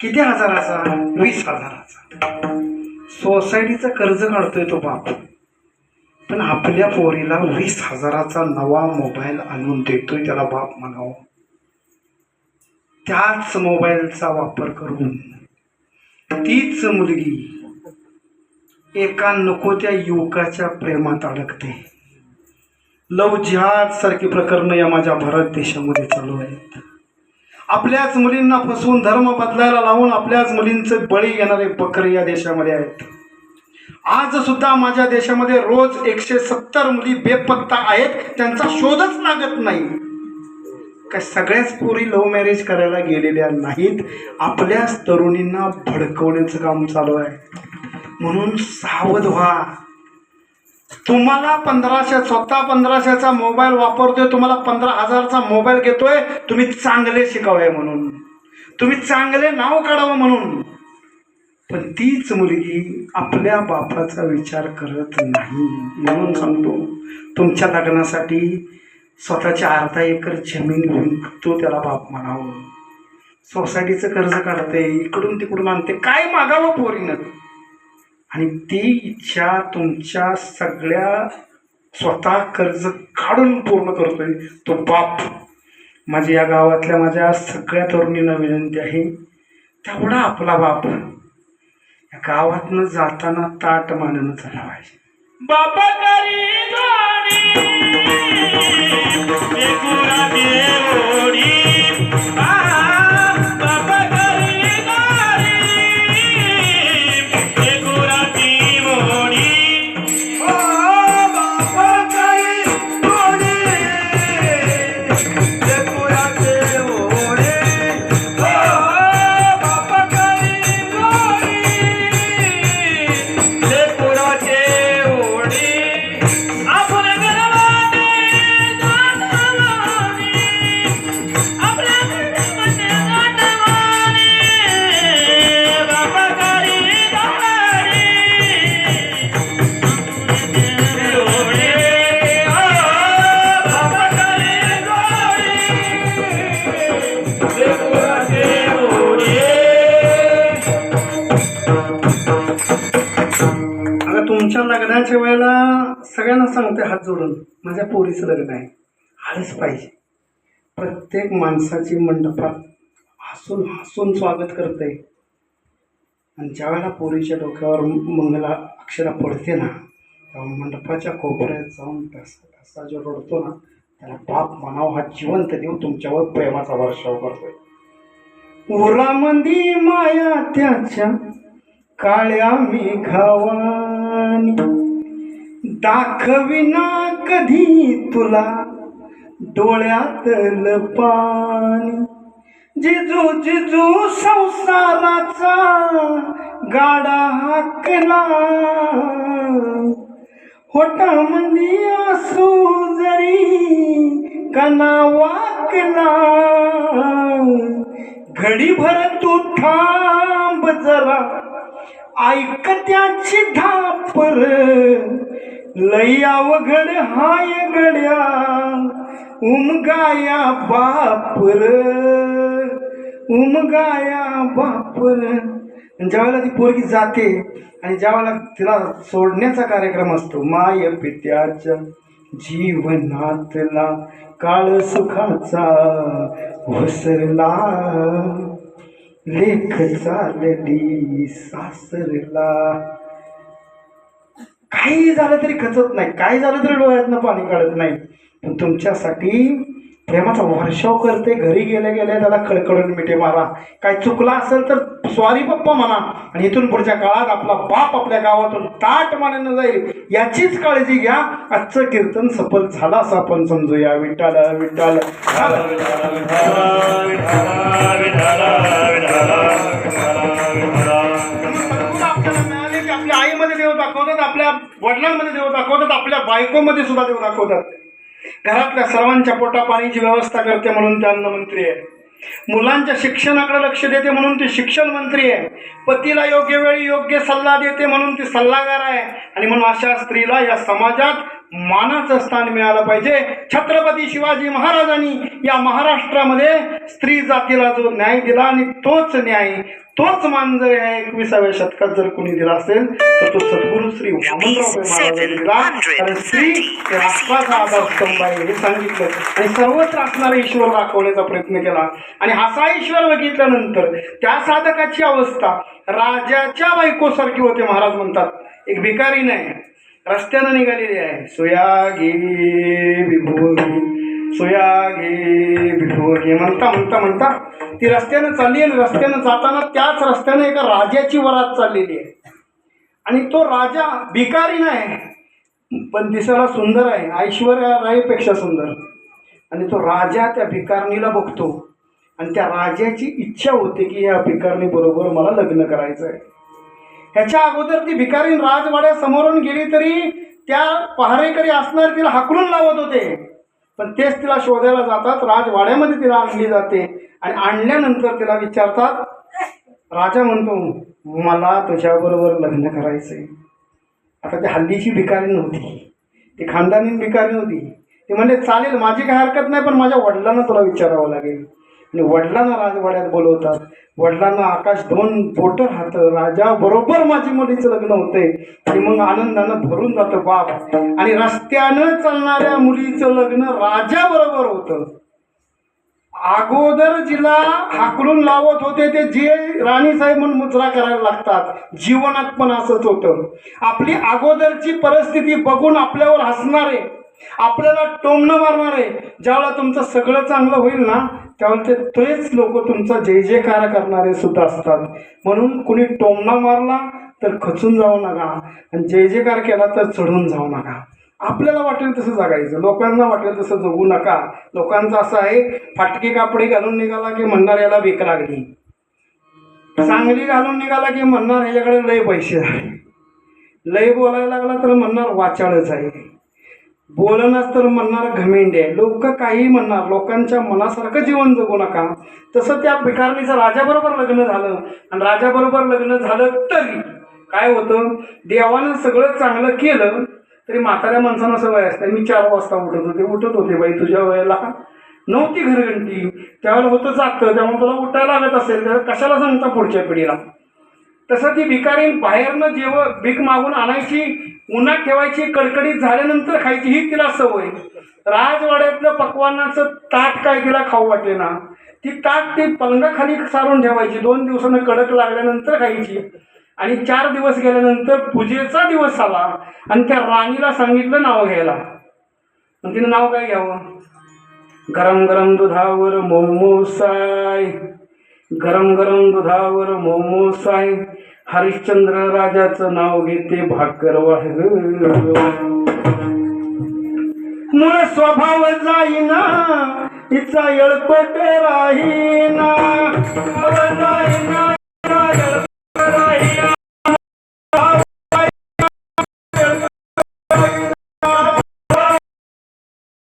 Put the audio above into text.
किती हजाराचा? वीस हजाराचा. सोसायटीचं कर्ज काढतोय तो बाप. पण आपल्या पोरीला वीस हजाराचा नवा मोबाईल आणून देतोय त्याला बाप म्हणावं. त्याच मोबाईलचा वापर करून तीच मुलगी एका नको त्या युवकाच्या प्रेमात अडकते. लव जिहाद सारखी प्रकरणं या माझ्या भारत देशामध्ये चालू आहेत. आपल्याच मुलींना फसवून धर्म बदलायला लावून आपल्याच मुलींचे बळी घेणारे बकरे या देशामध्ये आहेत. आज सुद्धा माझ्या देशामध्ये रोज एकशे सत्तर मुली बेपत्ता आहेत. त्यांचा शोधच लागत नाही. का सगळ्याच पोरी लव्ह मॅरेज करायला गेलेल्या नाहीत. आपल्याच तरुणींना भडकवण्याचं काम चालू आहे. म्हणून सावध व्हा. तुम्हाला पंधराशे स्वतः पंधराशेचा मोबाईल वापरतोय तुम्हाला पंधरा हजारचा मोबाईल घेतोय तुम्ही चांगले शिकावे म्हणून. तुम्ही चांगले नाव काढावं म्हणून. पण तीच मुलगी आपल्या बापाचा विचार करत नाही म्हणून सांगतो. तुमच्या लग्नासाठी स्वतःची अर्धा एकर जमीन विकतो त्याला बाप म्हणावं. सोसायटीचं कर्ज काढते इकडून तिकडून आणते काय मागावं पोरीनं? आणि ती इच्छा तुमच्या सगळ्या स्वतः कर्ज काढून पूर्ण करतोय तो बाप. माझ्या या गावातल्या माझ्या सगळ्या तरुणींना विनंती आहे तेवढा आपला बाप. या गावातनं जाताना ताट मानणं झाला पाहिजे. बाबा सांगते हात जोडून. माझ्या पोरीचं लग्न आहे. आलंच पाहिजे. प्रत्येक माणसाची मंडपात हसून हसून स्वागत करते आणि ज्यावेळेला पोरीच्या डोक्यावर मंगला अक्षरा पडते ना तेव्हा मंडपाच्या कोपऱ्यात जाऊन तसा तसा जो रडतो ना त्याला बाप म्हणाव हा जिवंत देव तुमच्यावर प्रेमाचा वर्षाव करतोय. उरामंदी माया त्याच्या काळ्या मेघावानी दाखविना कधी तुला डोळ्यातलं पाणी जिजू जिजू संसाराचा गाडा हाकला. होटामंदी असू जरी कना वाकला. घडीभर तू थांब जरा ऐक त्याची धापर. लई अवघड हाय गड्या. उमगाया बापर. उमगाया बापर. ज्यावेळेला ती पोरगी जाते आणि ज्यावेळेला तिला सोडण्याचा कार्यक्रम असतो माय पित्याच्या जीवनातला काळ सुखाचा वसरला लेख चालली सासरला. काही झालं तरी खचत नाही. काही झालं तरी डोळ्यातनं पाणी काढत नाही. पण तुमच्यासाठी प्रेमाचा वर्षाव करते. घरी गेल्या गेल्या त्याला खडखडून मिठे मारा. काय चुकला असेल तर सॉरी पप्पा म्हणा. आणि इथून पुढच्या काळात आपला बाप आपल्या गावातून ताट मानानं जाईल. याचीच काळजी घ्या. आजचं कीर्तन सफल झालं असं आपण समजूया. विठ्ठल विठ्ठल. दाखवतात आपल्या वडिलांमध्ये देव दाखवतात आपल्या बायकोमध्ये सुद्धा देव दाखवतात. घरातल्या सर्वांच्या पोटा पाण्याची व्यवस्था करते म्हणून ते अन्नमंत्री आहे. मुलांच्या शिक्षणाकडे लक्ष देते म्हणून ती शिक्षण मंत्री आहे. पतीला योग्य वेळी योग्य सल्ला देते म्हणून ती सल्लागार आहे. आणि म्हणून अशा स्त्रीला या समाजात मानाचं स्थान मिळालं पाहिजे. छत्रपती शिवाजी महाराजांनी या महाराष्ट्रामध्ये स्त्री जातीला जो न्याय दिला आणि तोच न्याय तोच मान जर या एकविसाव्या शतकात जर कोणी दिला असेल तर तो सद्गुरू श्री वामनराव महाराजांनी दिला. कारण स्त्री राष्ट्राचा आधारस्तंभ आहे हे सांगितलं. आणि सर्वत्र असणारा ईश्वर दाखवण्याचा प्रयत्न केला. आणि असा ईश्वर बघितल्यानंतर त्या साधकाची अवस्था राजाच्या बायकोसारखी होते महाराज म्हणतात. एक भिकारी नाही. रस्त्यानं निघालेली आहे. सोया घे विभोगी सोया घे विभोगी म्हणता म्हणता म्हणता ती रस्त्यानं चालली आणि रस्त्यानं जाताना त्याच रस्त्यानं एका राजाची वरात चाललेली आहे. आणि तो राजा भिकारी नाही पण दिसायला सुंदर आहे ऐश्वर्या राईपेक्षा सुंदर. आणि तो राजा त्या भिकारणीला बघतो. आणि त्या राजाची इच्छा होते की या भिकारणी बरोबर मला लग्न करायचं आहे ह्याच्या अगोदर ती भिकारी राजवाड्या समोरून गेली तरी त्या पहारेकरी असणार तिला हाकलून लावत होते. पण तेच तिला शोधायला जातात राजवाड्यामध्ये तिला आणली जाते. आणि आणल्यानंतर तिला विचारतात राजा म्हणतो मला तुझ्याबरोबर लग्न करायचं आहे आता ती हल्लीची भिकारी नव्हती. ती खानदानी भिकारी नव्हती ती म्हणजे चालेल माझी काही हरकत नाही पण माझ्या वडिलांना तुला विचारावं लागेल. आणि वडिलांना राजवाड्यात बोलवतात वडिलांना आकाश दोन बोट राहत. राजा बरोबर माझी मुलीचं लग्न होते आणि मग आनंदानं भरून जातं बाप. आणि रस्त्यानं चालणाऱ्या मुलीचं लग्न राजा बरोबर होतं. अगोदर जिला हाकलून लावत होते ते जे राणीसाहेब म्हणून मुजरा करायला लागतात. जीवनात पण असंच होतं. आपली अगोदरची परिस्थिती बघून आपल्यावर हसणारे आपल्याला टोमणं मारणारे ज्यावेळेला तुमचं सगळं चांगलं होईल ना त्यावेळेला ते तेच लोक तुमचा जय जयकार करणारे सुद्धा असतात. म्हणून कुणी टोमणा मारला तर खचून जाऊ नका आणि जय जयकार केला तर चढून जाऊ नका. आपल्याला वाटेल तसं जगायचं लोकांना वाटेल तसं जगू नका. लोकांचं असं आहे फाटके कापडे घालून निघाला की म्हणणार याला बेक लागली. चांगली घालून निघाला की म्हणणार ह्याच्याकडे लय पैसे आहे. लय बोलायला लागला तर म्हणणार वाचाळच आहे. बोलणंच तर म्हणणार घमेंडे आहे. लोक काही म्हणणार लोकांच्या मनासारखं जीवन जगू नका. तसं त्या भिकारणीचं राजाबरोबर लग्न झालं. आणि राजाबरोबर लग्न झालं तरी काय होतं? देवानं सगळं चांगलं केलं तरी म्हाताऱ्या माणसानं सवय असते. मी चार वाजता उठत होते. उठत होते बाई तुझ्या वेळेला. नव्हती घरघंटी त्यावेळेला होतं जागतं त्यामुळे तुला उठायला लागत असेल तर कशाला सांगता पुढच्या पिढीला? तसं ती भिकारी बाहेरनं जेव्हा भीक मागून आणायची उन्हात ठेवायची कडकडीत झाल्यानंतर खायची ही तिला सवय. राजवाड्यातलं पकवानाचं ताट काय तिला खाऊ वाटले ना? ती ताट ती पलंगाखाली सारून ठेवायची दोन दिवसानं कडक लागल्यानंतर खायची. आणि चार दिवस गेल्यानंतर पूजेचा दिवस आला आणि त्या राणीला सांगितलं नाव घ्यायला. मग तिनं नाव काय घ्यावं? गरम गरम दुधावर मोमोसाय गरम गरम दुधावर मोमोसाय हरिश्चंद्र राजाचं नाव घेते भाकर वाह मुळ स्वभाव जाईना हिचा येळपट राहीना.